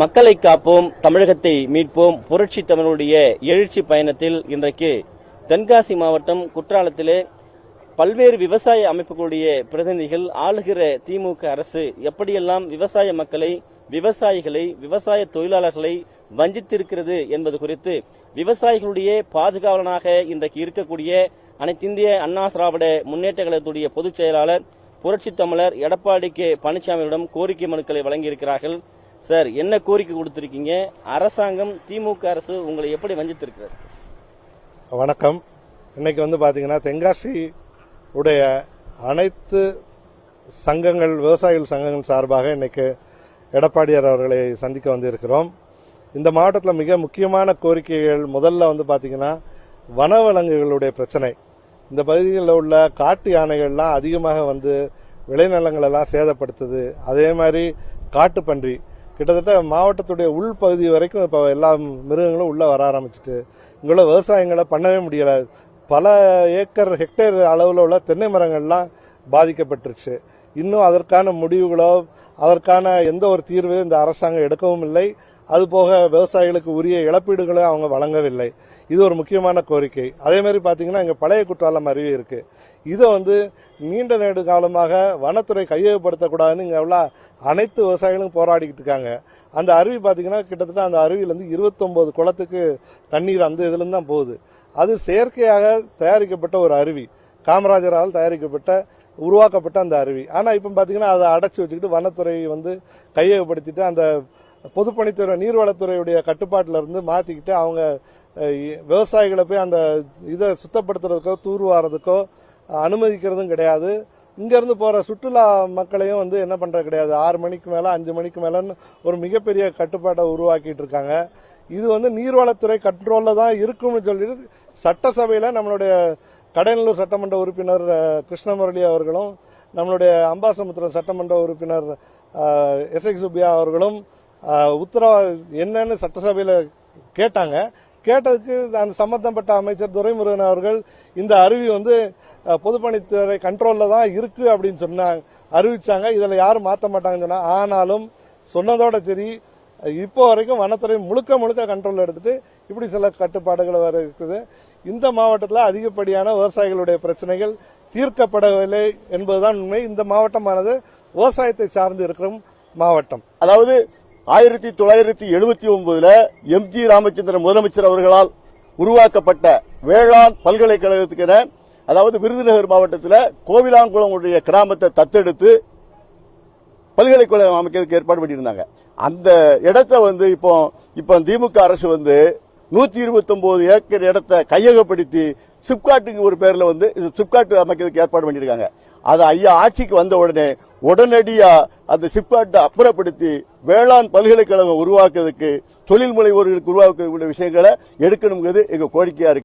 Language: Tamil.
மக்களை காப்போம் தமிழகத்தை மீட்போம். புரட்சி தமிழுடைய எழுச்சி பயணத்தில் இன்றைக்கு தென்காசி மாவட்டம் குற்றாலத்திலே பல்வேறு விவசாய அமைப்புகளுடைய பிரதிநிதிகள் ஆளுகிற திமுக அரசு எப்படியெல்லாம் விவசாய மக்களை விவசாயிகளை விவசாய தொழிலாளர்களை வஞ்சித்திருக்கிறது என்பது குறித்து விவசாயிகளுடைய பாதுகாவலனாக இன்றைக்கு இருக்கக்கூடிய அனைத்திந்திய அண்ணா திராவிட முன்னேற்ற கழகத்துடைய பொதுச் செயலாளர் புரட்சி தமிழர் எடப்பாடி கே. பழனிசாமியிடம் கோரிக்கை மனுக்களை வழங்கியிருக்கிறார்கள். சார் என்ன கோரிக்கை கொடுத்திருக்கீங்க? அரசாங்கம் திமுக அரசு உங்களை எப்படி வஞ்சித்திருக்கிறது? வணக்கம். இன்னைக்கு வந்து பாத்தீங்கன்னா தென்காசி உடைய அனைத்து சங்கங்கள் விவசாயிகள் சங்கங்கள் சார்பாக இன்னைக்கு எடப்பாடியார் அவர்களை சந்திக்க வந்திருக்கிறோம். இந்த மாவட்டத்தில் மிக முக்கியமான கோரிக்கைகள் முதல்ல வந்து பார்த்தீங்கன்னா வனவிலங்குகளுடைய பிரச்சனை. இந்த பகுதிகளில் உள்ள காட்டு யானைகள்லாம் அதிகமாக வந்து விளைநிலங்களெல்லாம் சேதப்படுத்துது. அதே மாதிரி காட்டுப்பன்றி. கிட்டத்தட்ட மாவட்டத்துடைய உள்பகுதி வரைக்கும் இப்போ எல்லா மிருகங்களும் உள்ளே வர ஆரம்பிச்சிட்டு இங்குள்ள விவசாயங்களை பண்ணவே முடியலை. பல ஏக்கர் ஹெக்டேர் அளவில் உள்ள தென்னை மரங்கள்லாம் பாதிக்கப்பட்டுருச்சு. இன்னும் அதற்கான முடிவுகளோ அதற்கான எந்த ஒரு தீர்வையும் இந்த அரசாங்கம் எடுக்கவும் இல்லை. அதுபோக விவசாயிகளுக்கு உரிய இழப்பீடுகளை அவங்க வழங்கவில்லை. இது ஒரு முக்கியமான கோரிக்கை. அதே மாதிரி பார்த்தீங்கன்னா இங்கே பழைய குற்றாலம் அருவி இருக்கு. இதை வந்து நீண்ட நேடு காலமாக வனத்துறை கையகப்படுத்தக்கூடாதுன்னு இங்கே உள்ள அனைத்து விவசாயிகளும் போராடிக்கிட்டு இருக்காங்க. அந்த அருவி பார்த்தீங்கன்னா கிட்டத்தட்ட அந்த அருவியிலேருந்து இருபத்தொம்போது குளத்துக்கு தண்ணீர் அந்த இதுலேருந்து தான் போகுது. அது செயற்கையாக தயாரிக்கப்பட்ட ஒரு அருவி. காமராஜரால் தயாரிக்கப்பட்ட உருவாக்கப்பட்ட அந்த அருவி. ஆனால் இப்போ பார்த்தீங்கன்னா அதை அடைச்சி வச்சுக்கிட்டு வனத்துறை வந்து கையகப்படுத்திட்டு அந்த பொதுப்பணித்துறை நீர்வளத்துறையுடைய கட்டுப்பாட்டில் இருந்து மாற்றிக்கிட்டு அவங்க விவசாயிகளை போய் அந்த இதை சுத்தப்படுத்துறதுக்கோ தூர்வாரதுக்கோ அனுமதிக்கிறதும் கிடையாது. இங்கேருந்து போகிற சுற்றுலா மக்களையும் வந்து என்ன பண்ணுறது கிடையாது. ஆறு மணிக்கு மேலே அஞ்சு மணிக்கு மேலேன்னு ஒரு மிகப்பெரிய கட்டுப்பாட்டை உருவாக்கிட்டு இருக்காங்க. இது வந்து நீர்வளத்துறை கண்ட்ரோலில் தான் இருக்கும்னு சொல்லிட்டு சட்டசபையில் நம்மளுடைய கடையநல்லூர் சட்டமன்ற உறுப்பினர் கிருஷ்ணமுரளி அவர்களும் நம்மளுடைய அம்பாசமுத்திரம் சட்டமன்ற உறுப்பினர் எஸ் எக் சுப்பியா அவர்களும் உத்தரவா என்னன்னு சட்டசபையில் கேட்டாங்க. கேட்டதுக்கு அந்த சம்பந்தப்பட்ட அமைச்சர் துரைமுருகன் அவர்கள் இந்த அருவி வந்து பொதுப்பணித்துறை கண்ட்ரோலில் தான் இருக்கு அப்படின்னு சொன்னாங்க அறிவிச்சாங்க. இதில் யாரும் மாற்ற மாட்டாங்கன்னு சொன்னால் ஆனாலும் சொன்னதோட சரி இப்போ வரைக்கும் வனத்துறை முழுக்க முழுக்க கண்ட்ரோல் எடுத்துட்டு இப்படி சில கட்டுப்பாடுகள் வர இருக்குது. இந்த மாவட்டத்தில் அதிகப்படியான விவசாயிகளுடைய பிரச்சனைகள் தீர்க்கப்படவில்லை என்பதுதான் உண்மை. இந்த மாவட்டமானது விவசாயத்தை சார்ந்து இருக்கிற மாவட்டம். அதாவது ஆயிரத்தி தொள்ளாயிரத்தி எழுபத்தி ஒன்பதுல எம்ஜி ராமச்சந்திரன் முதலமைச்சர் அவர்களால் உருவாக்கப்பட்ட வேளாண் பல்கலைக்கழகத்துக்கென அதாவது விருதுநகர் மாவட்டத்தில் கோவிலாங்குளம் உடைய கிராமத்தை தத்தெடுத்து பல்கலைக்கழகம் அமைக்கிறதுக்கு ஏற்பாடு பண்ணியிருந்தாங்க. அந்த இடத்த வந்து இப்போ இப்போ திமுக அரசு வந்து நூத்தி இருபத்தி ஒன்பது ஏக்கர் இடத்தை கையகப்படுத்தி சிப்காட்டுக்கு ஒரு பேர்ல வந்து இது சிப்காட் அமைக்கிறதுக்கு ஏற்பாடு பண்ணியிருக்காங்க. அது ஐயா ஆட்சிக்கு வந்த உடனே உடனடியா அந்த சிப்காட்டை அப்புறப்படுத்தி வேளாண் பல்கலைக்கழகம் உருவாக்குறதுக்கு தொழில் முனைவோர்களுக்கு உருவாக்கக்கூடிய விஷயங்களை எடுக்கணுங்கிறது எங்க கோரிக்கையா இருக்கு.